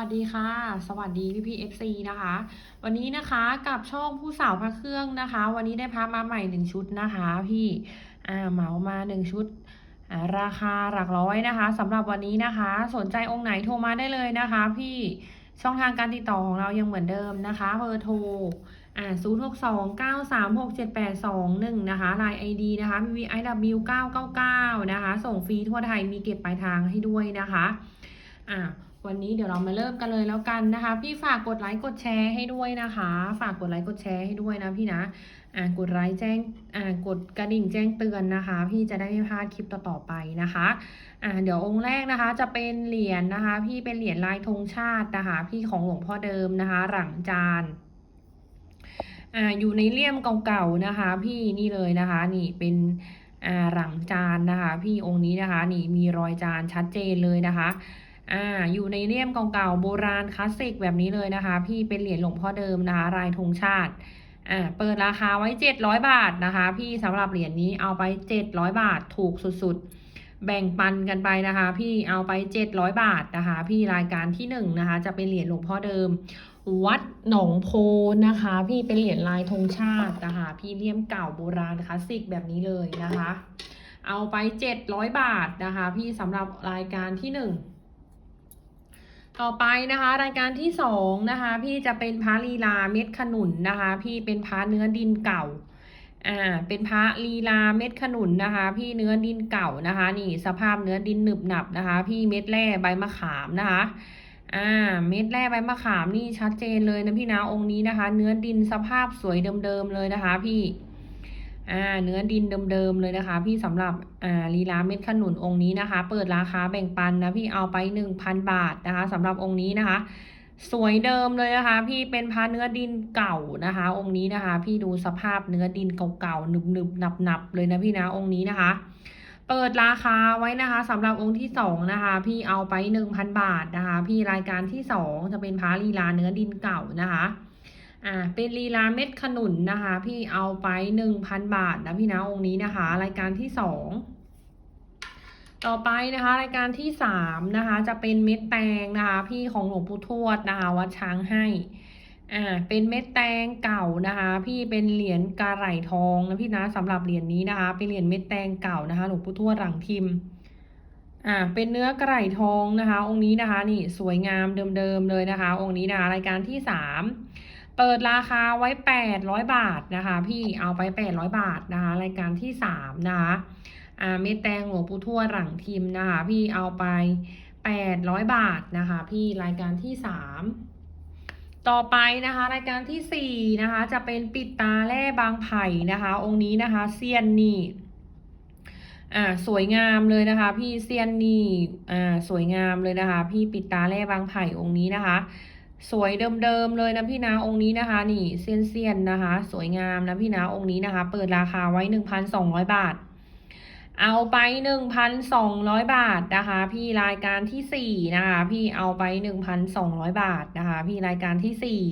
สวัสดีค่ะ สวัสดีพี่พีเอฟซีนะคะ วันนี้นะคะกับช่องผู้สาวพระเครื่องนะคะ วันนี้ได้พามาใหม่หนึ่งชุดนะคะพี่อ่าเหมามาหนึ่งชุดอ่าราคาหลักร้อยนะคะสำหรับวันนี้นะคะ สนใจองค์ไหนโทรมาได้เลยนะคะ พี่ช่องทางการติดต่อของเรายังเหมือนเดิมนะคะเบอร์โทรอ่าศูนย์หกสองเก้าสามหกเจ็ดแปดสองหนึ่งนะคะไลน์ไอดีนะคะ VIW เก้าเก้าเก้านะคะ ส่งฟรีทั่วไทยมีเก็บปลายทางให้ด้วยนะคะอ่า วันนี้เดี๋ยวเรามาเริ่มกันเลยแล้วกันนะคะ พี่ฝากกดไลค์กดแชร์ให้ด้วยนะคะ ฝากกดไลค์กดแชร์ให้ด้วยนะพี่นะอ่ากดไลค์แจ้งอ่ากดกระดิ่งแจ้งเตือนนะคะ พี่จะได้ไม่พลาดคลิปต่อๆไปนะคะอ่าเดี๋ยวองค์แรกนะคะจะเป็นเหรียญนะคะ พี่เป็นเหรียญลายธงชาตินะคะพี่ของหลวงพ่อเดิมนะคะ หลังจานอ่าอยู่ในเลี่ยมเก่าๆนะคะ พี่นี่เลยนะคะนี่เป็นอ่าหลังจานนะคะ พี่องค์นี้นะคะ นี่มีรอยจานชัดเจนเลยนะคะ อ่าอยู่ในเลี่ยมเก่าๆโบราณคลาสสิกแบบนี้เลยนะคะ พี่เป็นเหรียญหลวงพ่อเดิมนะคะลายธงชาติอ่าเปิดราคาไว้ 700 บาทนะคะ พี่สำหรับเหรียญนี้เอาไป 700 บาทถูกสุดๆ แบ่งปันกันไปนะคะ พี่เอาไป 700 บาทนะคะ พี่รายการที่หนึ่งนะคะ จะเป็นเหรียญหลวงพ่อเดิม วัดหนองโพนะคะ พี่เป็นเหรียญลายธงชาตินะคะ พี่เลี่ยมเก่าโบราณคลาสสิกแบบนี้เลยนะคะ เอาไป 700 บาทนะคะ พี่สำหรับรายการที่หนึ่ง ต่อไปนะคะรายการที่สองนะคะพี่จะเป็นพระลีลาเม็ดขนุนนะคะ พี่เป็นพระเนื้อดินเก่าอ่าเป็นพระลีลาเม็ดขนุนนะคะ พี่เนื้อดินเก่านะคะ นี่สภาพเนื้อดินหนึบหนับนะคะ พี่เม็ดแร่ใบมะขามนะคะอ่าเม็ดแร่ใบมะขามนี่ชัดเจนเลยนะพี่นะองค์นี้นะคะ เนื้อดินสภาพสวยเดิมๆเลยนะคะ พี่ อ่าเนื้อดินเดิมๆเลยนะคะ พี่สำหรับอ่าลีลาเม็ดขนุนองค์นี้นะคะ เปิดราคาแบ่งปันนะพี่เอาไปหนึ่งพันบาทนะคะสำหรับองค์นี้นะคะ สวยเดิมเลยนะคะ พี่เป็นพระเนื้อดินเก่านะคะ องค์นี้นะคะ พี่ดูสภาพเนื้อดินเก่าๆหนึบๆหนับๆเลยนะพี่นะองค์นี้นะคะเปิดราคาไว้นะคะสำหรับองค์ที่สองนะคะ พี่เอาไปหนึ่งพันบาทนะคะ พี่รายการที่สองจะเป็นพระลีลาเนื้อดินเก่านะคะ อ่าเป็นลีลาเม็ดขนุนนะคะ พี่เอาไปหนึ่งพันบาทนะพี่นะองค์นี้นะคะ รายการที่สองต่อไปนะคะรายการที่สามนะคะ จะเป็นเม็ดแตงนะคะ พี่ของหลวงปู่ทวดนะคะ วัดช้างให้อ่าเป็นเม็ดแตงเก่านะคะ พี่เป็นเหรียญกาไหลทองนะพี่นะสำหรับเหรียญนี้นะคะ เป็นเหรียญเม็ดแตงเก่านะคะ หลวงปู่ทวดหลังพิมอ่าเป็นเนื้อกระไหลทองนะคะ องค์นี้นะคะนี่สวยงามเดิมๆเลยนะคะ องค์นี้นะคะ รายการที่สาม เปิดราคาไว้ 800 บาทนะคะ พี่เอาไป 800 บาทนะคะ รายการที่ 3 นะคะอ่าเมดแตงหลวงปู่ทวดหลังทิมนะคะ พี่เอาไป 800 บาทนะคะ พี่รายการที่ 3 ต่อไปนะคะ รายการที่ 4 นะคะ จะเป็นปิดตาแร่บางไผ่นะคะ องค์นี้นะคะเซียนนี่อ่าสวยงามเลยนะคะ พี่เซียนนี่อ่าสวยงามเลยนะคะ พี่ปิดตาแร่บางไผ่องค์นี้นะคะ สวยเดิมๆเลยนะพี่นะองค์นี้นะคะ นี่เซียนๆนะคะ สวยงามนะพี่นะองค์นี้นะคะ เปิดราคาไว้หนึ่งพันสองร้อยบาท เอาไปหนึ่งพันสองร้อยบาทนะคะ พี่รายการที่สี่นะคะ พี่เอาไปหนึ่งพันสองร้อยบาทนะคะ พี่รายการที่สี่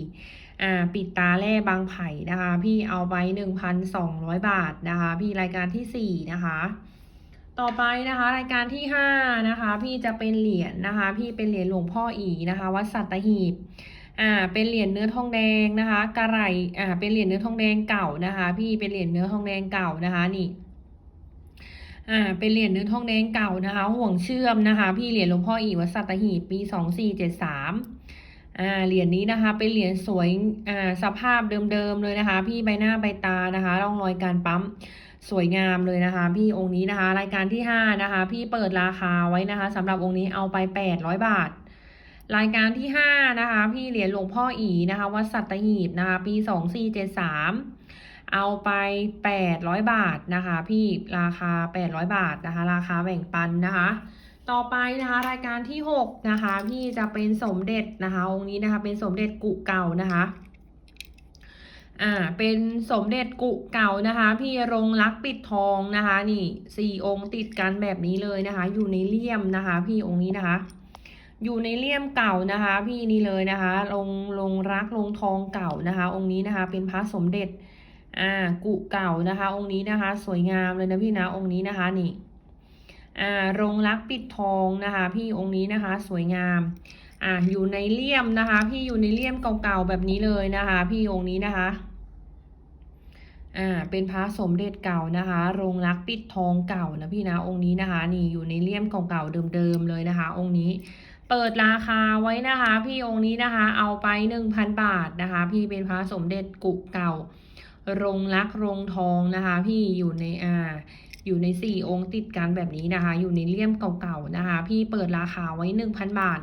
อ่าปิดตาแร่บางไผ่นะคะ พี่เอาไปหนึ่งพันสองร้อยบาทนะคะ พี่รายการที่สี่นะคะ ต่อไปนะคะรายการที่ห้านะคะพี่จะเป็นเหรียญนะคะ พี่เป็นเหรียญหลวงพ่ออีนะคะวัดสัตหีบอ่าเป็นเหรียญเนื้อทองแดงนะคะกระไหลอ่าเป็นเหรียญเนื้อทองแดงเก่านะคะ พี่เป็นเหรียญเนื้อทองแดงเก่านะคะนี่อ่าเป็นเหรียญเนื้อทองแดงเก่านะคะ ห่วงเชื่อมนะคะ พี่เหรียญหลวงพ่ออีวัดสัตหีบปีสองสี่เจ็ดสามอ่าเหรียญนี้นะคะ เป็นเหรียญสวยอ่าสภาพเดิมๆเลยนะคะ พี่ใบหน้าใบตานะคะร่องรอยการปั๊ม สวยงามเลยนะคะ พี่องค์นี้นะคะ รายการที่ห้านะคะ พี่เปิดราคาไว้นะคะสำหรับองค์นี้เอาไปแปดร้อยบาท รายการที่ห้านะคะ พี่เหรียญหลวงพ่ออีนะคะวัดสัตหีบนะคะ ปีสองสี่เจ็ดสามเอาไปแปดร้อยบาทนะคะ พี่ราคาแปดร้อยบาทนะคะ ราคาแบ่งปันนะคะ ต่อไปนะคะรายการที่หกนะคะ พี่จะเป็นสมเด็จนะคะ องค์นี้นะคะ เป็นสมเด็จกุเก่านะคะ อ่าเป็นสมเด็จกุเก่านะคะ พี่รงรักปิดทองนะคะ นี่สี่องค์ติดกันแบบนี้เลยนะคะ อยู่ในเลี่ยมนะคะ พี่องค์นี้นะคะ อยู่ในเลี่ยมเก่านะคะ พี่นี่เลยนะคะลงลงรักลงทองเก่านะคะ องค์นี้นะคะ เป็นพระสมเด็จอ่ากุเก่านะคะ องค์นี้นะคะ สวยงามเลยนะพี่นะองค์นี้นะคะนี่อ่ารงรักปิดทองนะคะ พี่องค์นี้นะคะ สวยงามอะอยู่ในเลี่ยมนะคะ พี่อยู่ในเลี่ยมเก่าๆแบบนี้เลยนะคะ พี่องค์นี้นะคะ อ่าเป็นพระสมเด็จเก่านะคะ โรงรักปิดทองเก่านะพี่นะองค์นี้นะคะ นี่อยู่ในเลี่ยมเก่าๆเดิมๆเลยนะคะ องค์นี้เปิดราคาไว้นะคะ พี่องค์นี้นะคะ เอาไปหนึ่งพันบาทนะคะ พี่เป็นพระสมเด็จกุกเก่าโรงรักโรงทองนะคะ พี่อยู่ในอ่าอยู่ในสี่องค์ติดกันแบบนี้นะคะ อยู่ในเลี่ยมเก่าๆนะคะ พี่เปิดราคาไว้หนึ่งพันบาท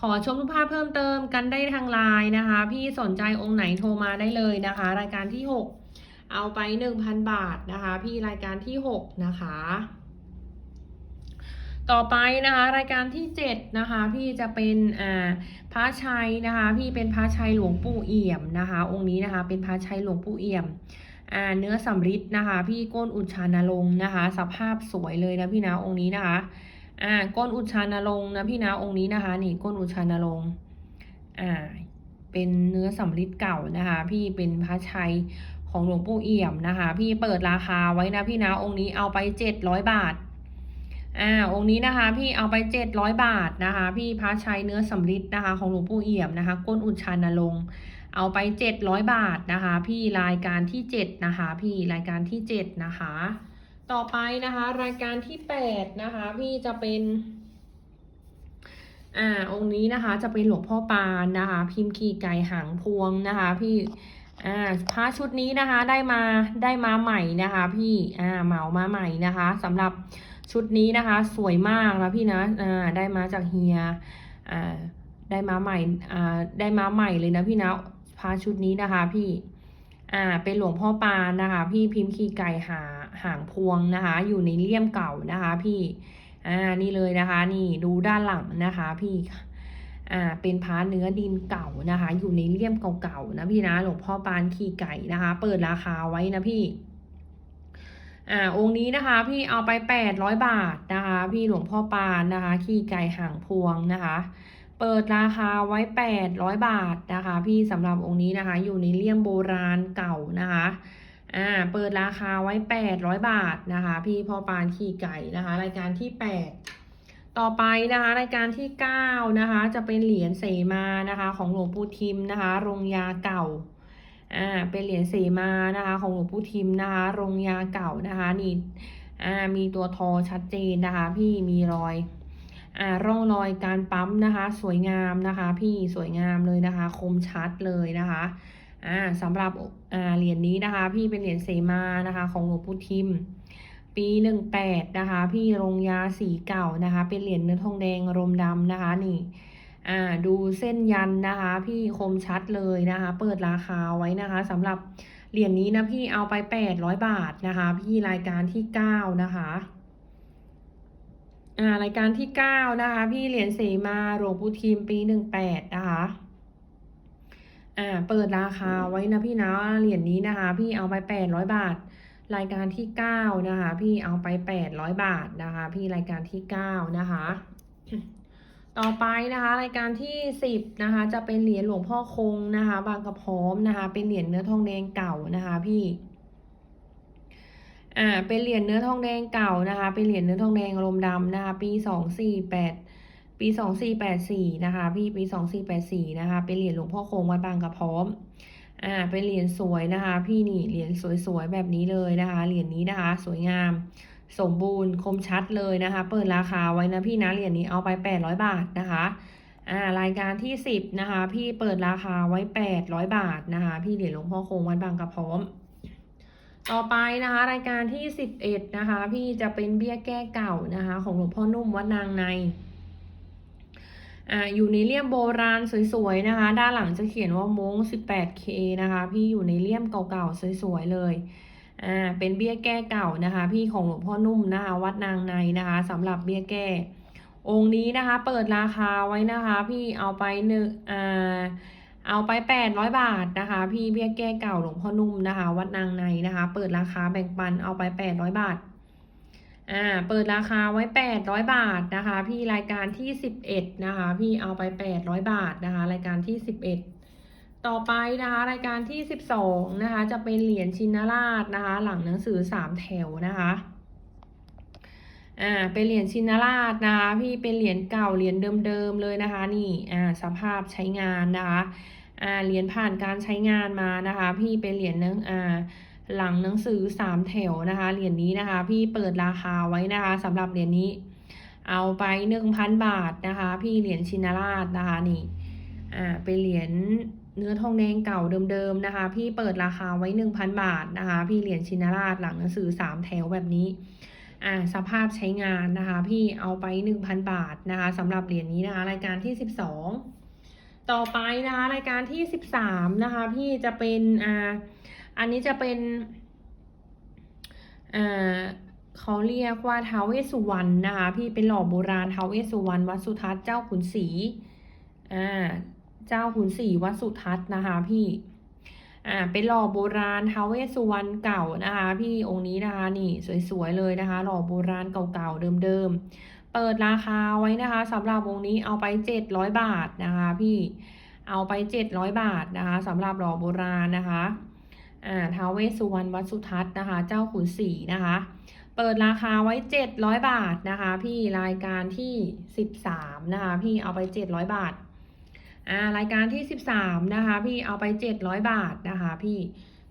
ขอชมรูปภาพเพิ่มเติมกันได้ทางไลน์นะคะ พี่สนใจองค์ไหนโทรมาได้เลยนะคะ รายการที่หก เอาไปหนึ่งพันบาทนะคะ พี่รายการที่หกนะคะ ต่อไปนะคะ รายการที่เจ็ดนะคะ พี่จะเป็นอ่าพระชัยนะคะ พี่เป็นพระชัยหลวงปู่เอี่ยมนะคะ องค์นี้นะคะเป็นพระชัยหลวงปู่เอี่ยมอ่าเนื้อสำริดนะคะ พี่ก้นอุชานลงค์นะคะ สภาพสวยเลยนะพี่นะองค์นี้นะคะอ่าก้นอุชานลงค์นะพี่นะองค์นี้นะคะ นี่ก้นอุชานลงค์อ่าเป็นเนื้อสำริดเก่านะคะ พี่เป็นพระชัย ของหลวงปู่เอี่ยมนะคะ พี่เปิดราคาไว้นะพี่นะองค์นี้เอาไปเจ็ดร้อยบาทอ่าองค์นี้นะคะ พี่เอาไปเจ็ดร้อยบาทนะคะ พี่พระชัยเนื้อสำริดนะคะ ของหลวงปู่เอี่ยมนะคะ ก้นอุชานลงเอาไปเจ็ดร้อยบาทนะคะ พี่รายการที่เจ็ดนะคะ พี่รายการที่เจ็ดนะคะ ต่อไปนะคะ รายการที่แปดนะคะ พี่จะเป็นอ่าองค์นี้นะคะจะเป็นหลวงพ่อปานนะคะ พิมพ์ขี่ไก่หางพวงนะคะ พี่ อ่าพระชุดนี้นะคะได้มาได้มาใหม่นะคะพี่อ่าเหมามาใหม่นะคะสำหรับชุดนี้นะคะ สวยมากนะพี่นะอ่าได้มาจากเฮียอ่าได้มาใหม่อ่าได้มาใหม่เลยนะพี่นะพระชุดนี้นะคะพี่อ่าเป็นหลวงพ่อปานนะคะ พี่พิมพ์ขี่ไก่หาหางพวงนะคะ อยู่ในเลี่ยมเก่านะคะ พี่อ่านี่เลยนะคะ นี่ดูด้านหลังนะคะ พี่ อ่าเป็นพระเนื้อดินเก่านะคะ อยู่ในเลี่ยมเก่าๆนะพี่นะหลวงพ่อปานขี่ไก่นะคะ เปิดราคาไว้นะพี่อ่าองค์นี้นะคะ พี่เอาไปแปดร้อยบาทนะคะ พี่หลวงพ่อปานนะคะขี่ไก่หางพวงนะคะ เปิดราคาไว้แปดร้อยบาทนะคะ พี่สำหรับองค์นี้นะคะ อยู่ในเลี่ยมโบราณเก่านะคะอ่าเปิดราคาไว้แปดร้อยบาทนะคะ พี่พ่อปานขี่ไก่นะคะ รายการที่แปด ต่อไปนะคะรายการที่เก้านะคะ จะเป็นเหรียญเสมานะคะของหลวงปู่ทิมนะคะโรงยาเก่าอ่าเป็นเหรียญเสมานะคะของหลวงปู่ทิมนะคะโรงยาเก่านะคะนี่อ่ามีตัวทอชัดเจนนะคะ พี่มีรอยอ่าร่องรอยการปั๊มนะคะ สวยงามนะคะ พี่สวยงามเลยนะคะ คมชัดเลยนะคะอ่าสำหรับอ่าเหรียญนี้นะคะ พี่เป็นเหรียญเสมานะคะ ของหลวงปู่ทิม ปีหนึ่งแปดนะคะ พี่รงยาสีเก่านะคะ เป็นเหรียญเนื้อทองแดงรมดำนะคะนี่อ่าดูเส้นยันนะคะ พี่คมชัดเลยนะคะ เปิดราคาไว้นะคะสำหรับเหรียญนี้นะพี่เอาไปแปดร้อยบาทนะคะ พี่รายการที่เก้านะคะอ่ารายการที่เก้านะคะ พี่เหรียญเสมาหลวงปู่ทิมปีหนึ่งแปดนะคะอ่าเปิดราคาไว้นะพี่นะเหรียญนี้นะคะ พี่เอาไปแปดร้อยบาท รายการที่เก้านะคะ พี่เอาไปแปดร้อยบาทนะคะ พี่รายการที่เก้านะคะ ต่อไปนะคะ รายการที่สิบนะคะ จะเป็นเหรียญหลวงพ่อคงนะคะ บางกระพร้อมนะคะ เป็นเหรียญเนื้อทองแดงเก่านะคะ พี่อ่าเป็นเหรียญเนื้อทองแดงเก่านะคะ เป็นเหรียญเนื้อทองแดงลมดำนะคะ ปีสองสี่แปดปีสองสี่แปดสี่นะคะ พี่ปีสองสี่แปดสี่นะคะ เป็นเหรียญหลวงพ่อคงวัดบางกระพร้อม อ่าเป็นเหรียญสวยนะคะ พี่นี่เหรียญสวยๆแบบนี้เลยนะคะเหรียญนี้นะคะ สวยงาม สมบูรณ์คมชัดเลยนะคะ เปิดราคาไว้นะพี่นะเหรียญนี้เอาไปแปดร้อยบาทนะคะอ่ารายการที่สิบนะคะ พี่เปิดราคาไว้แปดร้อยบาทนะคะ พี่เหรียญหลวงพ่อคงวัดบางกระพร้อม ต่อไปนะคะ รายการที่สิบเอ็ดนะคะ พี่จะเป็นเบี้ยแก้เก่านะคะ ของหลวงพ่อนุ่มวัดนางใน อ่าอยู่ในเลี่ยมโบราณสวยๆนะคะ ด้านหลังจะเขียนว่ามง 18K นะคะ พี่อยู่ในเลี่ยมเก่าๆสวยๆเลยอ่าเป็นเบี้ยแก้เก่านะคะ พี่ของหลวงพ่อนุ่มนะคะ วัดนางในนะคะสำหรับเบี้ยแก้ องค์นี้นะคะ เปิดราคาไว้นะคะ พี่เอาไปหนึ่งอ่าเอาไปแปดร้อยบาทนะคะ พี่เบี้ยแก้เก่าหลวงพ่อนุ่มนะคะ วัดนางในนะคะ เปิดราคาแบ่งปันเอาไปแปดร้อยบาท อ่าเปิดราคาไว้แปดร้อยบาทนะคะ พี่รายการที่สิบเอ็ดนะคะ พี่เอาไปแปดร้อยบาทนะคะ รายการที่สิบเอ็ดต่อไปนะคะ รายการที่สิบสองนะคะ จะเป็นเหรียญชินราชนะคะ หลังหนังสือสามแถวนะคะอ่าเป็นเหรียญชินราชนะคะ พี่เป็นเหรียญเก่าเหรียญเดิมๆเลยนะคะ นี่อ่าสภาพใช้งานนะคะอ่าเหรียญผ่านการใช้งานมานะคะ พี่เป็นเหรียญนึงอ่า หลังหนังสือสามแถวนะคะ เหรียญนี้นะคะ พี่เปิดราคาไว้นะคะสำหรับเหรียญนี้ เอาไปหนึ่งพันบาทนะคะ พี่เหรียญชินราชนะคะนี่อ่าเป็นเหรียญเนื้อทองแดงเก่าเดิมๆนะคะ พี่เปิดราคาไว้หนึ่งพันบาทนะคะ พี่เหรียญชินราชหลังหนังสือสามแถวแบบนี้อ่าสภาพใช้งานนะคะ พี่เอาไป 1,000 บาทนะคะสำหรับเหรียญนี้นะคะรายการที่ 12 ต่อไปนะคะรายการที่ 13นะคะ พี่จะเป็นอ่า อันนี้จะเป็นเขาเรียกว่าท้าวเวสสุวรรณนะคะ พี่เป็นหล่อโบราณท้าวเวสสุวรรณวัดสุทัศน์เจ้าขุนศรีอ่าเจ้าขุนศรีวัดสุทัศน์นะคะพี่อ่าเป็นหล่อโบราณท้าวเวสสุวรรณเก่านะคะ พี่องค์นี้นะคะนี่สวยๆเลยนะคะ หล่อโบราณเก่าๆเดิมๆเปิดราคาไว้นะคะสำหรับองค์นี้เอาไปเจ็ดร้อยบาทนะคะ พี่เอาไปเจ็ดร้อยบาทนะคะสำหรับหล่อโบราณนะคะ อ่าท้าวเวสสุวรรณวัดสุทัศน์นะคะ เจ้าขุนศรีนะคะ เปิดราคาไว้เจ็ดร้อยบาทนะคะ พี่รายการที่สิบสามนะคะ พี่เอาไปเจ็ดร้อยบาทอ่ารายการที่ 13 นะคะ พี่เอาไป 700 บาทนะคะ พี่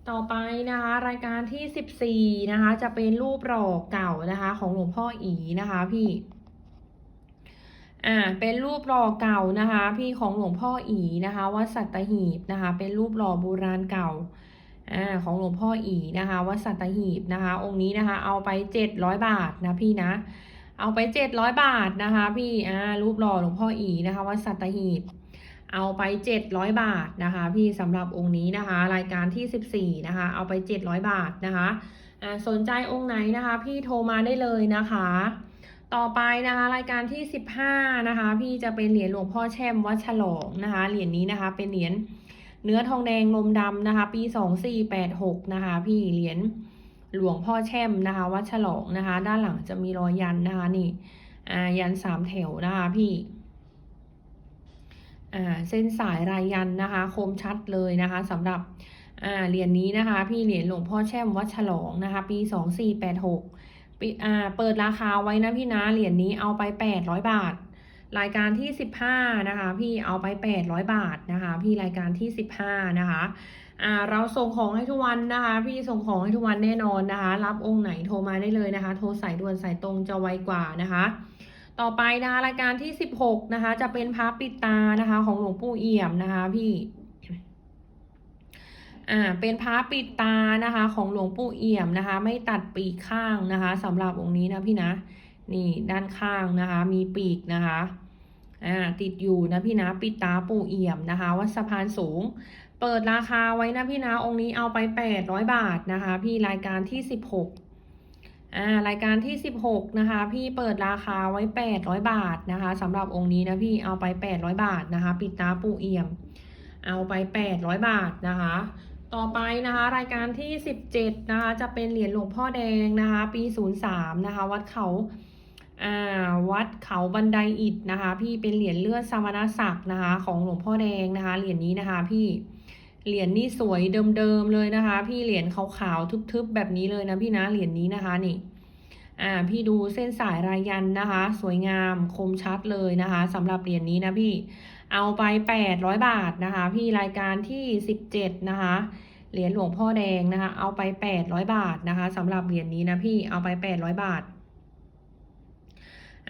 ต่อไปนะคะ รายการที่ 14 นะคะ จะเป็นรูปหล่อเก่านะคะ ของหลวงพ่ออีนะคะ พี่อ่าเป็นรูปหล่อเก่านะคะ พี่ของหลวงพ่ออีนะคะวัดสัตหีบนะคะ เป็นรูปหล่อโบราณเก่า อ่าของหลวงพ่ออีนะคะวัดสัตหีบนะคะ องค์นี้นะคะ เอาไป700บาทนะพี่นะ เอาไป700บาทนะคะพี่อ่ารูปหล่อหลวงพ่ออีนะคะวัดสัตหีบ เอาไป700บาทนะคะ พี่สำหรับองค์นี้นะคะ รายการที่14นะคะ เอาไป700บาทนะคะอ่าสนใจองค์ไหนนะคะ พี่โทรมาได้เลยนะคะ ต่อไปนะคะ รายการที่15นะคะ พี่จะเป็นเหรียญหลวงพ่อแช่มวัดฉลองนะคะเหรียญนี้นะคะ เป็นเหรียญ เนื้อทองแดงลมดำนะคะ ปี 2486 นะคะ พี่เหรียญหลวงพ่อแช่มนะคะ วัดฉลองนะคะ ด้านหลังจะมีรอยยันนะคะนี่อ่ายันสามแถวนะคะพี่อ่าเส้นสายรายยันนะคะ คมชัดเลยนะคะสำหรับอ่าเหรียญนี้นะคะ พี่เหรียญหลวงพ่อแช่มวัดฉลองนะคะ ปีสองสี่แปดหกปีอ่าเปิดราคาไว้นะพี่นะเหรียญนี้เอาไปแปดร้อยบาท รายการที่สิบห้านะคะ พี่เอาไปแปดร้อยบาทนะคะ พี่รายการที่สิบห้านะคะอ่าเราส่งของให้ทุกวันนะคะ พี่ส่งของให้ทุกวันแน่นอนนะคะ รับองค์ไหนโทรมาได้เลยนะคะ โทรสายด่วนสายตรงจะไวกว่านะคะ ต่อไปนะคะรายการที่ 16 นะคะ จะเป็นพระปิดตานะคะ ของหลวงปู่เอี่ยมนะคะพี่อ่าเป็นพระปิดตานะคะ ของหลวงปู่เอี่ยมนะคะ ไม่ตัดปีกข้างนะคะสำหรับองค์นี้นะพี่นะ นี่ด้านข้างนะคะ มีปีกนะคะอ่าติดอยู่นะพี่นะปิดตาปูเอี่ยมนะคะวัดสะพานสูง เปิดราคาไว้นะพี่นะองค์นี้เอาไป 800 บาทนะคะ พี่รายการที่ 16อ่ารายการที่ 16 นะคะ พี่เปิดราคาไว้ 800 บาทนะคะสำหรับองค์นี้นะพี่เอาไป 800 บาทนะคะ ปิดตาปูเอี่ยม เอาไป 800 บาทนะคะต่อไปนะคะรายการที่ 17 นะคะจะเป็นเหรียญหลวงพ่อแดงนะคะ ปี 03 นะคะ วัดเขา อ่าวัดเขาบันไดอิฐนะคะ พี่เป็นเหรียญเลือดสมณศักดิ์นะคะ ของหลวงพ่อแดงนะคะ เหรียญนี้นะคะพี่เหรียญนี่สวยเดิมๆเลยนะคะ พี่เหรียญขาวๆทึบๆแบบนี้เลยนะพี่นะเหรียญนี้นะคะนี่อ่าพี่ดูเส้นสายรายยันนะคะ สวยงามคมชัดเลยนะคะสำหรับเหรียญนี้นะพี่เอาไป800บาทนะคะ พี่รายการที่17นะคะเหรียญหลวงพ่อแดงนะคะ เอาไป800บาทนะคะสำหรับเหรียญนี้นะพี่เอาไป800บาท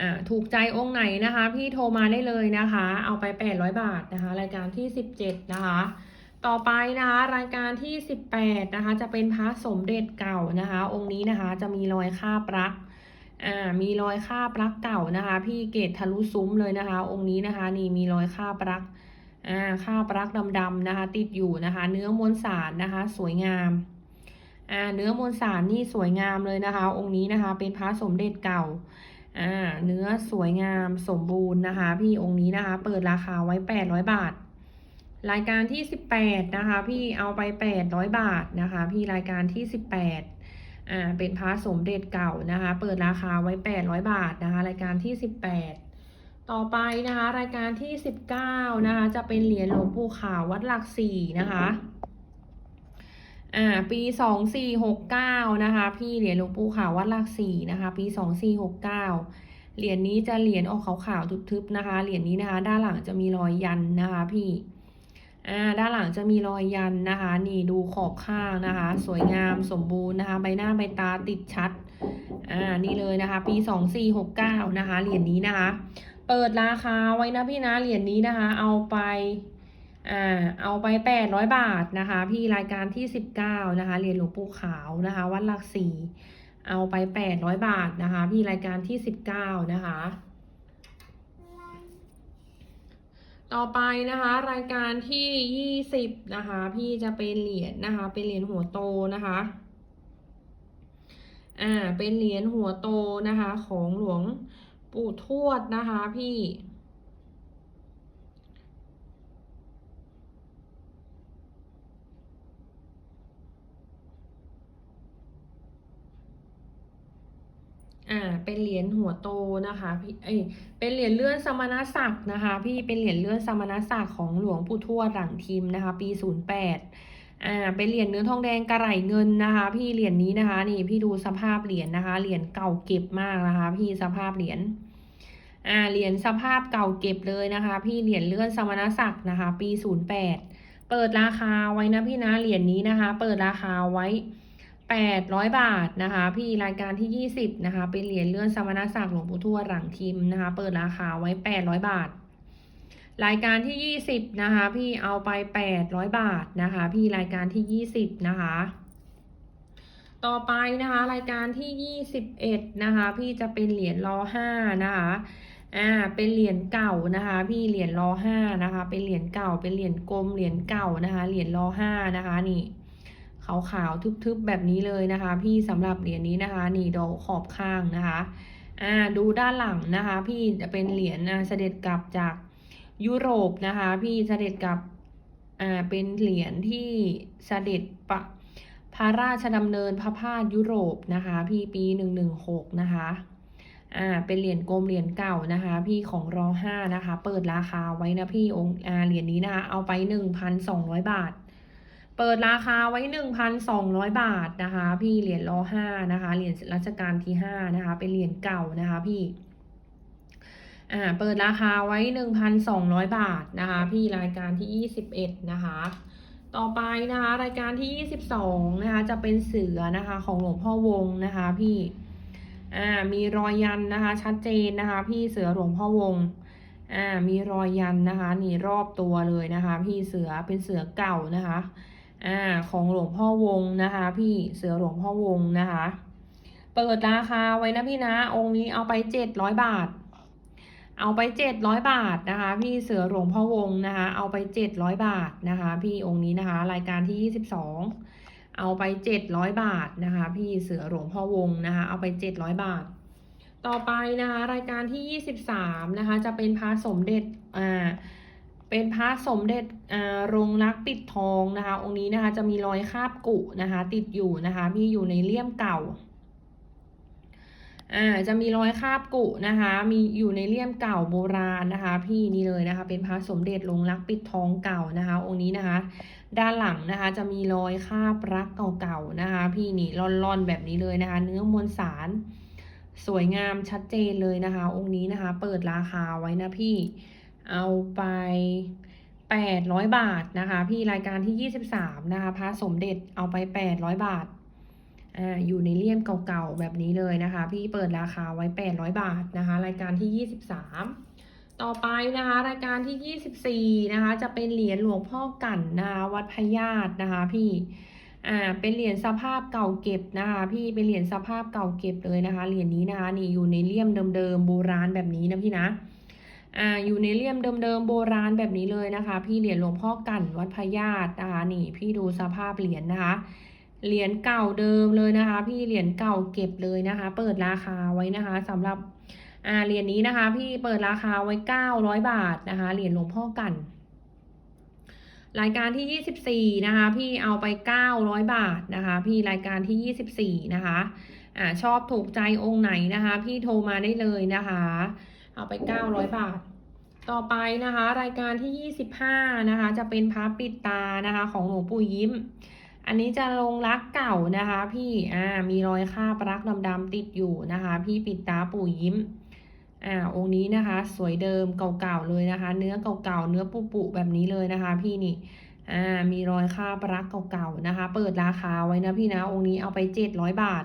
อ่าถูกใจองค์ไหนนะคะ พี่โทรมาได้เลยนะคะ เอาไป 800 บาทนะคะ รายการที่ 17 นะคะ ต่อไปนะคะ รายการที่ 18 นะคะ จะเป็นพระสมเด็จเก่านะคะ องค์นี้นะคะจะมีรอยคาบรักอ่ามีรอยคาบรักเก่านะคะ พี่เกตทะลุซุ้มเลยนะคะ องค์นี้นะคะ นี่มีรอยคาบรักอ่าคาบรักดำๆนะคะ ติดอยู่นะคะ เนื้อมวลสารนะคะ สวยงามอ่าเนื้อมวลสารนี่สวยงามเลยนะคะ องค์นี้นะคะ เป็นพระสมเด็จเก่า อ่าเนื้อสวยงามสมบูรณ์นะคะ พี่องค์นี้นะคะ เปิดราคาไว้ 800 บาท รายการที่ 18 นะคะ พี่เอาไป 800 บาทนะคะ พี่รายการที่ 18อ่าเป็นพระสมเด็จเก่านะคะ เปิดราคาไว้ 800 บาทนะคะ รายการที่ 18 ต่อไปนะคะ รายการที่ 19 นะคะ จะเป็นเหรียญหลวงปู่ขาววัดหลักสี่นะคะ อ่าปีสองสี่หกเก้านะคะพี่เหรียญหลวงปู่ขาววัดหลักสี่นะคะปีสองสี่หกเก้าเหรียญนี้จะเหรียญออกขาวๆทึบๆนะคะเหรียญนี้นะคะ ด้านหลังจะมีรอยยันนะคะพี่อ่าด้านหลังจะมีรอยยันนะคะ นี่ดูขอบข้างนะคะ สวยงามสมบูรณ์นะคะ ใบหน้าใบตาติดชัดอ่านี่เลยนะคะ ปีสองสี่หกเก้านะคะเหรียญนี้นะคะ เปิดราคาไว้นะพี่นะเหรียญนี้นะคะ เอาไป อ่าเอาไปแปดร้อยบาทนะคะ พี่รายการที่สิบเก้านะคะเหรียญหลวงปู่ขาวนะคะ วัดหลักสี่เอาไปแปดร้อยบาทนะคะ พี่รายการที่สิบเก้านะคะ ต่อไปนะคะ รายการที่ยี่สิบนะคะ พี่จะเป็นเหรียญนะคะ เป็นเหรียญหัวโตนะคะอ่าเป็นเหรียญหัวโตนะคะ ของหลวงปู่ทวดนะคะ พี่ อ่า เป็นเหรียญหัวโตนะคะพี่เอ้ยเป็นเหรียญเลื่อนสมณศักดิ์นะคะ พี่เป็นเหรียญเลื่อนสมณศักดิ์ของหลวงปู่ทวดหลังทิมนะคะ ปีศูนย์แปดอ่าเป็นเหรียญเนื้อทองแดงกระไหลเงินนะคะ พี่เหรียญนี้นะคะ นี่พี่ดูสภาพเหรียญนะคะเหรียญเก่าเก็บมากนะคะ พี่สภาพเหรียญอ่าเหรียญสภาพเก่าเก็บเลยนะคะ พี่เหรียญเลื่อนสมณศักดิ์นะคะ ปีศูนย์แปดเปิดราคาไว้นะพี่นะเหรียญนี้นะคะ เปิดราคาไว้ แปดร้อยบาทนะคะ พี่รายการที่ยี่สิบนะคะ เป็นเหรียญเลื่อนสมณศักดิ์หลวงปู่ทวดหลังทิมนะคะ เปิดราคาไว้แปดร้อยบาท รายการที่ยี่สิบนะคะ พี่เอาไปแปดร้อยบาทนะคะ พี่รายการที่ยี่สิบนะคะ ต่อไปนะคะ รายการที่ยี่สิบเอ็ดนะคะ พี่จะเป็นเหรียญรอห้านะคะอ่าเป็นเหรียญเก่านะคะ พี่เหรียญรอห้านะคะ เป็นเหรียญเก่าเป็นเหรียญกลมเหรียญเก่านะคะเหรียญรอห้านะคะนี่ ขาวๆทึบๆแบบนี้เลยนะคะ พี่สำหรับเหรียญนี้นะคะ นี่ดอกขอบข้างนะคะอ่าดูด้านหลังนะคะ พี่จะเป็นเหรียญเสด็จกลับจากยุโรปนะคะ พี่เสด็จกลับอ่าเป็นเหรียญที่เสด็จปะพระราชดำเนินพระพาสยุโรปนะคะ พี่ปีหนึ่งหนึ่งหกนะคะอ่าเป็นเหรียญกลมเหรียญเก่านะคะ พี่ของรอห้านะคะ เปิดราคาไว้นะพี่องค์อ่าเหรียญนี้นะคะเอาไปหนึ่งพันสองร้อยบาท เปิดราคาไว้หนึ่งพันสองร้อยบาทนะคะ พี่เหรียญรอห้านะคะเหรียญรัชกาลที่ห้านะคะเป็นเหรียญเก่านะคะพี่อ่าเปิดราคาไว้หนึ่งพันสองร้อยบาทนะคะ พี่รายการที่ยี่สิบเอ็ดนะคะ ต่อไปนะคะ รายการที่ยี่สิบสองนะคะ จะเป็นเสือนะคะ ของหลวงพ่อวงนะคะ พี่อ่ามีรอยยันนะคะ ชัดเจนนะคะ พี่เสือหลวงพ่อวงอ่ามีรอยยันนะคะนี่รอบตัวเลยนะคะ พี่เสือเป็นเสือเก่านะคะ อ่าของหลวงพ่อวงนะคะ พี่เสือหลวงพ่อวงนะคะ เปิดราคาไว้นะพี่นะ องค์นี้เอาไปเจ็ดร้อยบาท เอาไปเจ็ดร้อยบาทนะคะ พี่เสือหลวงพ่อวงนะคะ เอาไปเจ็ดร้อยบาทนะคะ พี่องค์นี้นะคะ รายการที่ยี่สิบสองเอาไปเจ็ดร้อยบาทนะคะ พี่เสือหลวงพ่อวงนะคะ เอาไปเจ็ดร้อยบาท ต่อไปนะคะ รายการที่ยี่สิบสามนะคะ จะเป็นพระสมเด็จอ่า เป็นพระสมเด็จอ่ารงรักปิดทองนะคะ องค์นี้นะคะจะมีรอยคาบกุนะคะ ติดอยู่นะคะพี่อยู่ในเลี่ยมเก่าอ่าจะมีรอยคาบกุนะคะ มีอยู่ในเลี่ยมเก่าโบราณนะคะ พี่นี่เลยนะคะ เป็นพระสมเด็จรงรักปิดทองเก่านะคะ องค์นี้นะคะ ด้านหลังนะคะ จะมีรอยคาบรักเก่าๆนะคะ พี่นี่ร่อนๆแบบนี้เลยนะคะ เนื้อมวลสาร สวยงามชัดเจนเลยนะคะ องค์นี้นะคะ เปิดราคาไว้นะพี่ เอาไปแปดร้อยบาทนะคะ พี่รายการที่ยี่สิบสามนะคะพระสมเด็จเอาไปแปดร้อยบาทอ่าอยู่ในเลี่ยมเก่าๆแบบนี้เลยนะคะ พี่เปิดราคาไว้แปดร้อยบาทนะคะ รายการที่ยี่สิบสามต่อไปนะคะ รายการที่ยี่สิบสี่นะคะ จะเป็นเหรียญหลวงพ่อกั่นนะคะวัดพญาตนะคะ พี่อ่าเป็นเหรียญสภาพเก่าเก็บนะคะ พี่เป็นเหรียญสภาพเก่าเก็บเลยนะคะเหรียญนี้นะคะนี่อยู่ในเลี่ยมเดิมๆโบราณแบบนี้นะพี่นะ อ่าอยู่ในเลี่ยมเดิมๆโบราณแบบนี้เลยนะคะ พี่เหรียญหลวงพ่อกั่นวัดพญาตนะคะนี่พี่ดูสภาพเหรียญนะคะเหรียญเก่าเดิมเลยนะคะ พี่เหรียญเก่าเก็บเลยนะคะ เปิดราคาไว้นะคะสำหรับอ่าเหรียญนี้นะคะ พี่เปิดราคาไว้เก้าร้อยบาทนะคะเหรียญหลวงพ่อกั่นรายการที่ยี่สิบสี่นะคะ พี่เอาไปเก้าร้อยบาทนะคะ พี่รายการที่ยี่สิบสี่นะคะอ่าชอบถูกใจองค์ไหนนะคะ พี่โทรมาได้เลยนะคะ เอาไปเก้าร้อยบาท ต่อไปนะคะ รายการที่ยี่สิบห้านะคะ จะเป็นพระปิดตานะคะ ของหลวงปู่ยิ้ม อันนี้จะลงรักเก่านะคะ พี่อ่ามีรอยคาบรักดำๆติดอยู่นะคะ พี่ปิดตาปู่ยิ้มอ่าองค์นี้นะคะ สวยเดิมเก่าๆเลยนะคะ เนื้อเก่าๆเนื้อปุๆแบบนี้เลยนะคะ พี่นี่อ่ามีรอยคาบรักเก่าๆนะคะ เปิดราคาไว้นะพี่นะองค์นี้เอาไปเจ็ดร้อยบาท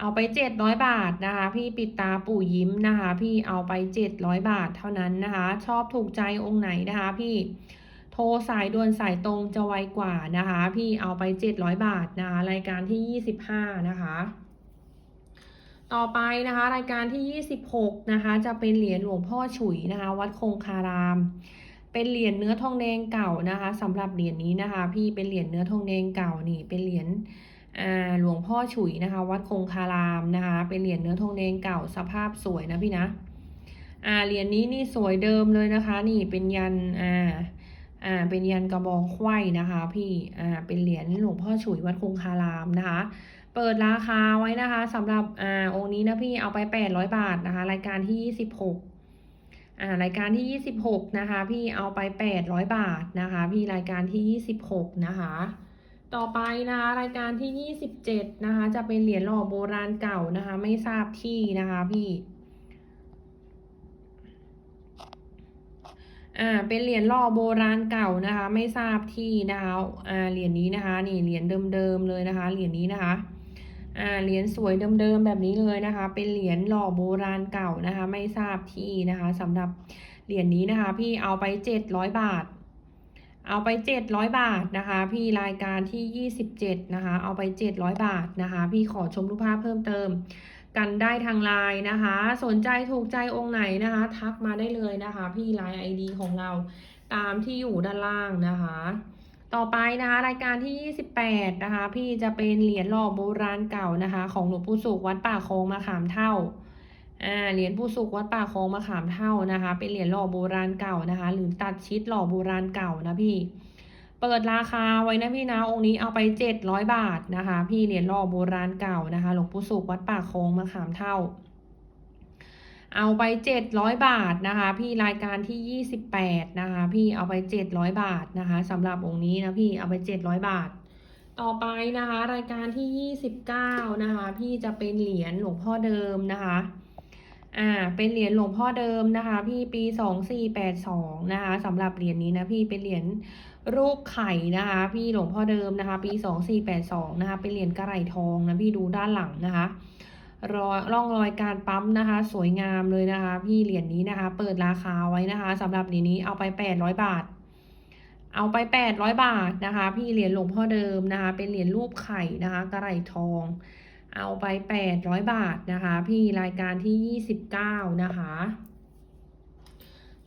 เอาไปเจ็ดร้อยบาทนะคะ พี่ปิดตาปู่ยิ้มนะคะ พี่เอาไปเจ็ดร้อยบาทเท่านั้นนะคะ ชอบถูกใจองค์ไหนนะคะ พี่โทรสายด่วนสายตรงจะไวกว่านะคะ พี่เอาไปเจ็ดร้อยบาทนะคะรายการที่ยี่สิบห้านะคะต่อไปนะคะ รายการที่ยี่สิบหกนะคะ จะเป็นเหรียญหลวงพ่อฉุยนะคะ วัดคงคาราม เป็นเหรียญเนื้อทองแดงเก่านะคะสำหรับเหรียญนี้นะคะ พี่เป็นเหรียญเนื้อทองแดงเก่านี่เป็นเหรียญ หลวงพ่อฉุยนะคะ วัดคงคารามนะคะ เป็นเหรียญเนื้อทองแดงเก่าสภาพสวยนะพี่นะอ่าเหรียญนี้นี่สวยเดิมเลยนะคะ นี่เป็นยันอ่าอ่าเป็นยันกระบองไขว้นะคะ พี่อ่าเป็นเหรียญหลวงพ่อฉุยวัดคงคารามนะคะ เปิดราคาไว้นะคะสำหรับอ่าองค์นี้นะพี่เอาไปแปดร้อยบาทนะคะ รายการที่ยี่สิบหกอ่ารายการที่ยี่สิบหกนะคะ พี่เอาไปแปดร้อยบาทนะคะ พี่รายการที่ยี่สิบหกนะคะ ต่อไปนะคะรายการที่ 27 นะคะ จะเป็นเหรียญหล่อโบราณเก่านะคะ ไม่ทราบที่นะคะพี่อ่าเป็นเหรียญหล่อโบราณเก่านะคะ ไม่ทราบที่นะคะอ่าเหรียญนี้นะคะ นี่เหรียญเดิมๆเลยนะคะเหรียญนี้นะคะอ่าเหรียญสวยเดิมๆแบบนี้เลยนะคะ เป็นเหรียญหล่อโบราณเก่านะคะ ไม่ทราบที่นะคะสำหรับเหรียญนี้นะคะ พี่เอาไป700บาท เอาไปเจ็ดร้อยบาทนะคะ พี่รายการที่ยี่สิบเจ็ดนะคะ เอาไปเจ็ดร้อยบาทนะคะ พี่ขอชมรูปภาพเพิ่มเติม กันได้ทางไลน์นะคะ สนใจถูกใจองค์ไหนนะคะ ทักมาได้เลยนะคะ พี่ไลน์ไอดีของเราตามที่อยู่ด้านล่างนะคะ ต่อไปนะคะ รายการที่ 28 นะคะ พี่จะเป็นเหรียญหล่อโบราณเก่านะคะ ของหลวงปู่สุขวัดป่าโคงมาขามเท่า อ่าเหรียญปู่สุกวัดป่าคลองมะขามเท่านะคะ เป็นเหรียญหล่อโบราณเก่านะคะ หรือตัดชิดหล่อโบราณเก่านะพี่ เปิดราคาไว้นะพี่นะองค์นี้เอาไปเจ็ดร้อยบาทนะคะ พี่เหรียญหล่อโบราณเก่านะคะหลวงปู่สุกวัดป่าคลองมะขามเท่า เอาไปเจ็ดร้อยบาทนะคะ พี่รายการที่ยี่สิบแปดนะคะ พี่เอาไปเจ็ดร้อยบาทนะคะสำหรับองค์นี้นะพี่เอาไปเจ็ดร้อยบาทต่อไปนะคะ รายการที่ยี่สิบเก้านะคะ พี่จะเป็นเหรียญหลวงพ่อเดิมนะคะ อ่า เป็นเหรียญหลวงพ่อเดิมนะคะ พี่ปีสองสี่แปดสองนะคะสำหรับเหรียญนี้นะพี่เป็นเหรียญรูปไข่นะคะ พี่หลวงพ่อเดิมนะคะ ปีสองสี่แปดสองนะคะ เป็นเหรียญกระไหลทองนะพี่ดูด้านหลังนะคะรอยร่องรอยการปั๊มนะคะ สวยงามเลยนะคะ พี่เหรียญนี้นะคะ เปิดราคาไว้นะคะสำหรับเหรียญนี้เอาไปแปดร้อยบาท เอาไปแปดร้อยบาทนะคะ พี่เหรียญหลวงพ่อเดิมนะคะ เป็นเหรียญรูปไข่นะคะ กระไหลทอง เอาไปแปดร้อยบาทนะคะ พี่รายการที่ยี่สิบเก้านะคะ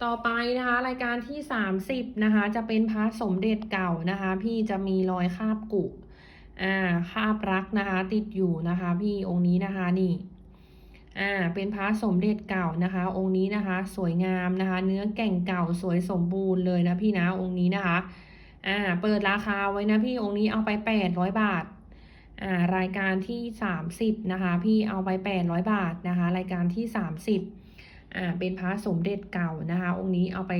ต่อไปนะคะ รายการที่สามสิบนะคะ จะเป็นพระสมเด็จเก่านะคะ พี่จะมีรอยคาบกุอ่าคาบรักนะคะ ติดอยู่นะคะ พี่องค์นี้นะคะนี่อ่าเป็นพระสมเด็จเก่านะคะ องค์นี้นะคะ สวยงามนะคะ เนื้อแก่งเก่าสวยสมบูรณ์เลยนะพี่นะองค์นี้นะคะอ่าเปิดราคาไว้นะพี่องค์นี้เอาไปแปดร้อยบาท รายการที่สามสิบนะคะ พี่เอาไปแปดร้อยบาทนะคะ รายการที่สามสิบอ่าเป็นพระสมเด็จเก่านะคะ องค์นี้เอาไป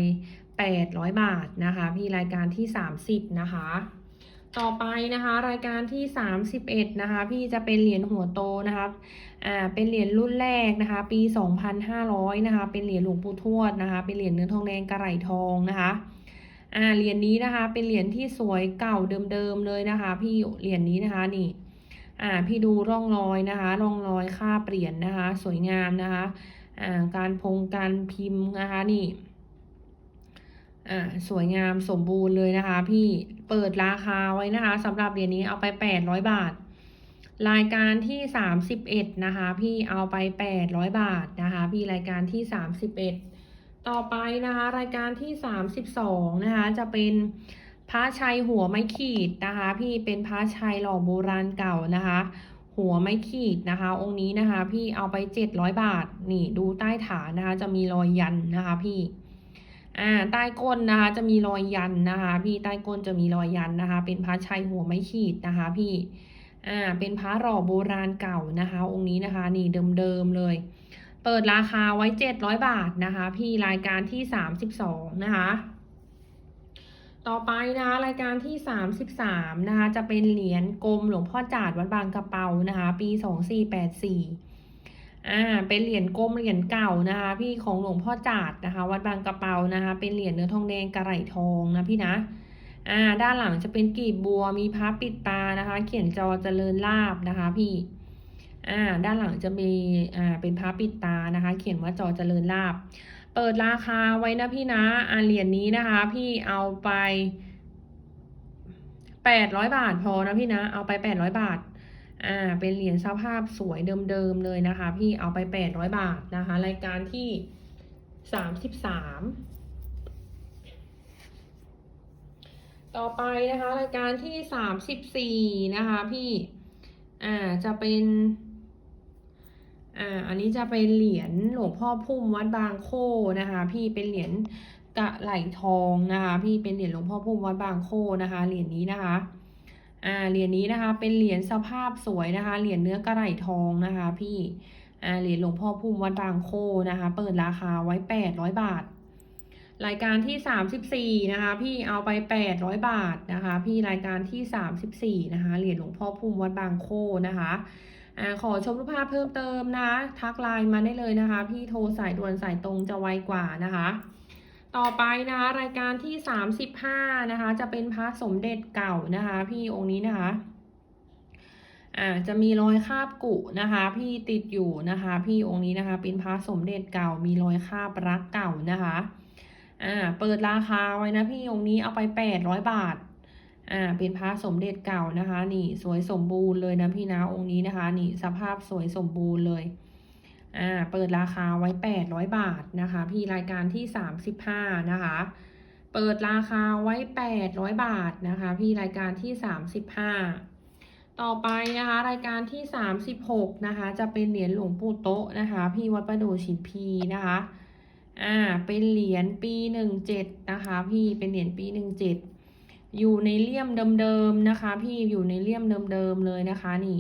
แปดร้อยบาทนะคะ พี่รายการที่สามสิบนะคะ ต่อไปนะคะ รายการที่สามสิบเอ็ดนะคะ พี่จะเป็นเหรียญหัวโตนะคะอ่าเป็นเหรียญรุ่นแรกนะคะ ปีสองพันห้าร้อยนะคะ เป็นเหรียญหลวงปู่ทวดนะคะ เป็นเหรียญเนื้อทองแดงกระไหลทองนะคะอ่าเหรียญนี้นะคะเป็นเหรียญที่สวยเก่าเดิมๆเลยนะคะ พี่เหรียญนี้นะคะนี่ อ่าพี่ดูร่องรอยนะคะ ร่องรอยค่าเปลี่ยนนะคะ สวยงามนะคะอ่าการพงการพิมพ์นะคะนี่อ่าสวยงามสมบูรณ์เลยนะคะ พี่เปิดราคาไว้นะคะสำหรับเหรียญนี้เอาไปแปดร้อยบาท รายการที่สามสิบเอ็ดนะคะ พี่เอาไปแปดร้อยบาทนะคะ พี่รายการที่สามสิบเอ็ดต่อไปนะคะ รายการที่สามสิบสองนะคะ จะเป็น พระชัยหัวไม้ขีดนะคะ พี่เป็นพระชัยหล่อโบราณเก่านะคะ หัวไม้ขีดนะคะ องค์นี้นะคะ พี่เอาไปเจ็ดร้อยบาทนี่ดูใต้ฐานนะคะ จะมีรอยยันนะคะพี่อ่าใต้ก้นนะคะ จะมีรอยยันนะคะ พี่ใต้ก้นจะมีรอยยันนะคะ เป็นพระชัยหัวไม้ขีดนะคะ พี่อ่าเป็นพระหล่อโบราณเก่านะคะ องค์นี้นะคะ นี่เดิมๆเลย เปิดราคาไว้เจ็ดร้อยบาทนะคะ พี่รายการที่สามสิบสองนะคะ ต่อไปนะคะรายการที่ 33นะคะจะเป็นเหรียญกลมหลวงพ่อจาดวัดบางกระเปานะคะปี 2484อ่าเป็นเหรียญกลมเหรียญเก่านะคะพี่ของหลวงพ่อจาดนะคะวัดบางกระเปานะคะเป็นเหรียญเนื้อทองแดงกระไหลทองนะพี่นะอ่าด้านหลังจะเป็นกีบบัวมีพระปิดตานะคะ เขียนจอเจริญลาบนะคะพี่อ่าด้านหลังจะมีอ่าเป็นพระปิดตานะคะ เขียนว่าจอเจริญลาบ เปิดราคาไว้นะพี่นะอ่าเหรียญนี้นะคะ พี่เอาไปแปดร้อยบาทพอนะพี่นะ เอาไปแปดร้อยบาท อ่า เป็นเหรียญสภาพสวยเดิมๆเลยนะคะ พี่เอาไปแปดร้อยบาทนะคะ รายการที่สามสิบสามต่อไปนะคะ รายการที่สามสิบสี่นะคะ พี่ อ่า จะเป็น อ่าอันนี้จะเป็นเหรียญหลวงพ่อพุ่มวัดบางโคนะคะ พี่เป็นเหรียญกะไหลทองนะคะ พี่เป็นเหรียญหลวงพ่อพุ่มวัดบางโคนะคะเหรียญนี้นะคะอ่าเหรียญนี้นะคะ เป็นเหรียญสภาพสวยนะคะ เหรียญเนื้อกระไหลทองนะคะ พี่อ่าเหรียญหลวงพ่อพุ่มวัดบางโคนะคะ เปิดราคาไว้แปดร้อยบาท รายการที่สามสิบสี่นะคะ พี่เอาไปแปดร้อยบาทนะคะ พี่รายการที่สามสิบสี่นะคะ เหรียญหลวงพ่อพุ่มวัดบางโคนะคะ อขอชมรูปภาพเพิ่มเติมนะ ทักไลน์มาได้เลยนะคะ พี่โทรสายด่วนสายตรงจะไวกว่านะคะ ต่อไปนะคะรายการที่ 35 นะคะ จะเป็นพระสมเด็จเก่านะคะ พี่องค์นี้นะคะอ่าจะมีรอยคาบกุนะคะ พี่ติดอยู่นะคะ พี่องค์นี้นะคะ เป็นพระสมเด็จเก่า มีรอยคาบรักเก่านะคะอ่าเปิดราคาไว้นะพี่องค์นี้เอาไป 800 บาท อ่าเป็นพระสมเด็จเก่านะคะ นี่สวยสมบูรณ์เลยนะพี่นะองค์นี้นะคะ นี่สภาพสวยสมบูรณ์เลยอ่าเปิดราคาไว้ 800 บาทนะคะ พี่รายการที่ 35 นะคะ เปิดราคาไว้ 800 บาทนะคะ พี่รายการที่ 35 ต่อไปนะคะ รายการที่ 36 นะคะ จะเป็นเหรียญหลวงปู่โต๊ะนะคะ พี่วัดประดู่ชิมพีนะคะอ่าเป็นเหรียญปี 17 นะคะ พี่เป็นเหรียญปี 17 อยู่ในเลี่ยมเดิมๆนะคะ พี่อยู่ในเลี่ยมเดิมๆเลยนะคะนี่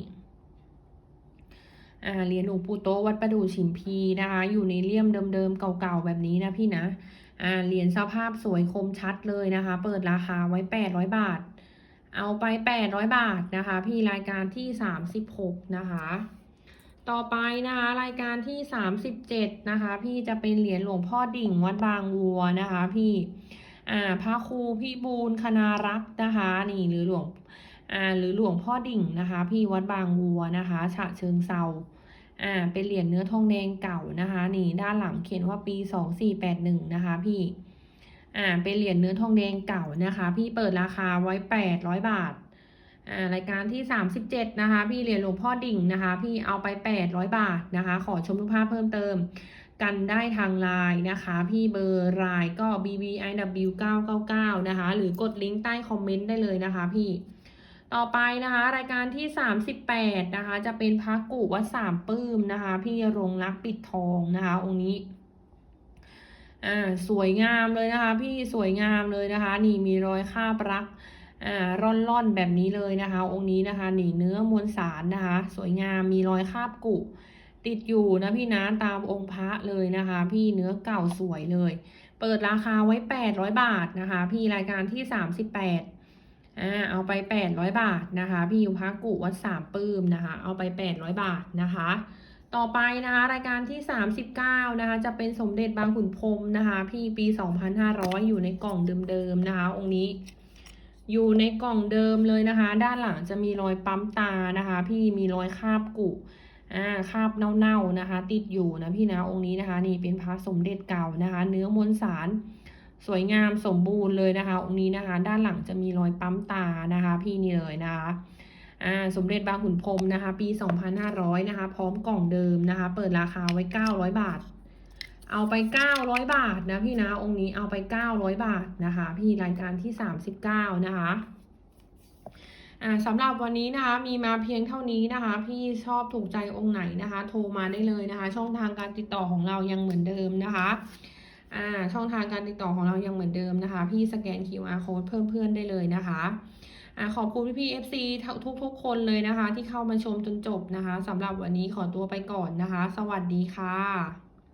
อ่าเหรียญหลวงปู่โตวัดประดู่ฉิมพีนะคะ อยู่ในเลี่ยมเดิมๆเก่าๆแบบนี้นะพี่นะอ่าเหรียญสภาพสวยคมชัดเลยนะคะ เปิดราคาไว้800บาท เอาไป800บาทนะคะ พี่รายการที่36นะคะต่อไปนะคะรายการที่37นะคะ พี่จะเป็นเหรียญหลวงพ่อดิ่งวัดบางวัวนะคะ พี่ อ่าพระครูพี่บูลคณารักษ์นะคะนี่หรือหลวงอ่าหรือหลวงพ่อดิ่งนะคะ พี่วัดบางวัวนะคะ ฉะเชิงเซาอ่าเป็นเหรียญเนื้อทองแดงเก่านะคะ นี่ด้านหลังเขียนว่าปีสองสี่แปดหนึ่งนะคะพี่อ่าเป็นเหรียญเนื้อทองแดงเก่านะคะ พี่เปิดราคาไว้แปดร้อยบาทอ่ารายการที่สามสิบเจ็ดนะคะ พี่เหรียญหลวงพ่อดิ่งนะคะ พี่เอาไปแปดร้อยบาทนะคะ ขอชมรูปภาพเพิ่มเติม กันได้ทางไลน์นะคะ พี่เบอร์ไลน์ก็ bbiw 999 นะคะ หรือกดลิงก์ใต้คอมเมนต์ได้เลยนะคะพี่ต่อไปนะคะ รายการที่ 38 นะคะ จะเป็นพระกุวัดสามปื้มนะคะ พี่รงรักปิดทองนะคะ องค์นี้อ่าสวยงามเลยนะคะ พี่สวยงามเลยนะคะ นี่มีรอยคาบรักอ่าร่อนร่อนๆแบบนี้เลยนะคะ องค์นี้นะคะ นี่เนื้อมวลสารนะคะ สวยงามมีรอยคาบกุ ติดอยู่นะพี่นะตามองค์พระเลยนะคะ พี่เนื้อเก่าสวยเลย เปิดราคาไว้ 800 บาทนะคะ พี่รายการที่ 38อ่าเอาไป 800 บาทนะคะ พี่พระกุวัดสามปื้มนะคะ เอาไป 800 บาทนะคะ ต่อไปนะคะ รายการที่ 39 นะคะ จะเป็นสมเด็จบางขุนพรมนะคะ พี่ปี 2500 อยู่ในกล่องเดิมๆนะคะ องค์นี้อยู่ในกล่องเดิมเลยนะคะ ด้านหลังจะมีรอยปั๊มตานะคะ พี่มีรอยคาบกุ อ่าคาบเน่าๆนะคะ ติดอยู่นะพี่นะองค์นี้นะคะ นี่เป็นพระสมเด็จเก่านะคะ เนื้อมวลสารสวยงามสมบูรณ์เลยนะคะองค์นี้นะคะ ด้านหลังจะมีรอยปั๊มตานะคะ พี่นี่เลยนะคะอ่าสมเด็จบางขุนพรมนะคะ ปี 2500 นะคะ พร้อมกล่องเดิมนะคะ เปิดราคาไว้ 900 บาท เอาไป 900 บาทนะพี่นะองค์นี้เอาไป 900 บาทนะคะ พี่รายการที่ 39 นะคะ อ่าสำหรับวันนี้นะคะมีมาเพียงเท่านี้นะคะ พี่ชอบถูกใจองค์ไหนนะคะ โทรมาได้เลยนะคะ ช่องทางการติดต่อของเรายังเหมือนเดิมนะคะอ่าช่องทางการติดต่อของเรายังเหมือนเดิมนะคะ พี่สแกน QR code เพิ่มเพื่อนได้เลยนะคะอ่าขอบคุณพี่พี่ FC ทุกทุกๆคนเลยนะคะ ที่เข้ามาชมจนจบนะคะสำหรับวันนี้ขอตัวไปก่อนนะคะ สวัสดีค่ะ